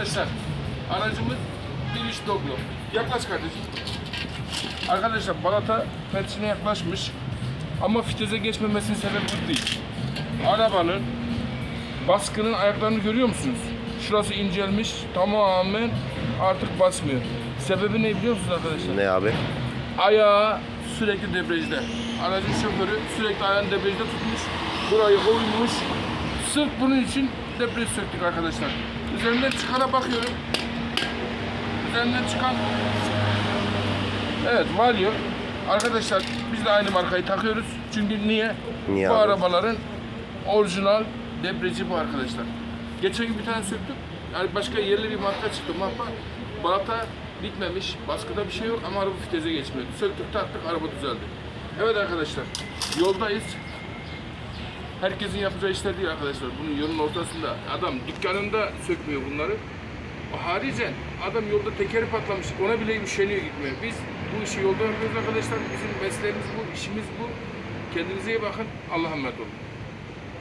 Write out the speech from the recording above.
Arkadaşlar aracımız bir iş doglu. Yaklaş kardeşim. Arkadaşlar balata petrine yaklaşmış. Ama fiteze geçmemesinin sebebi bu değil. Arabanın baskının ayaklarını görüyor musunuz? Şurası incelmiş. Tamamen artık basmıyor. Sebebi ne biliyor musunuz arkadaşlar? Ne abi? Ayağı sürekli debriyajda. Aracın şoförü sürekli ayağını debriyajda tutmuş. Burayı oymuş. Sırf bunun için debriyaj söktük arkadaşlar. Üzerinden çıkana bakıyorum. Üzerinden çıkan Evet Valio. Arkadaşlar biz de aynı markayı takıyoruz. Çünkü niye? Niye bu abi? arabaların orijinal debriyajı bu arkadaşlar. Geçen gün bir tane söktüm. Yani başka yerli bir marka çıktı. Marka balata bitmemiş. Baskıda bir şey yok ama araba fiteze geçmiyordu. Söktük taktık araba düzeldi. Evet arkadaşlar yoldayız. Herkesin yapacağı işler değil arkadaşlar. Bunun yolun ortasında adam dükkanında sökmüyor bunları. Haricen adam yolda tekeri patlamış. Ona bile üşeniyor gitmeye. Biz bu işi yolda yapıyoruz arkadaşlar. Bizim mesleğimiz bu, işimiz bu. Kendinize iyi bakın. Allah'a emanet olun.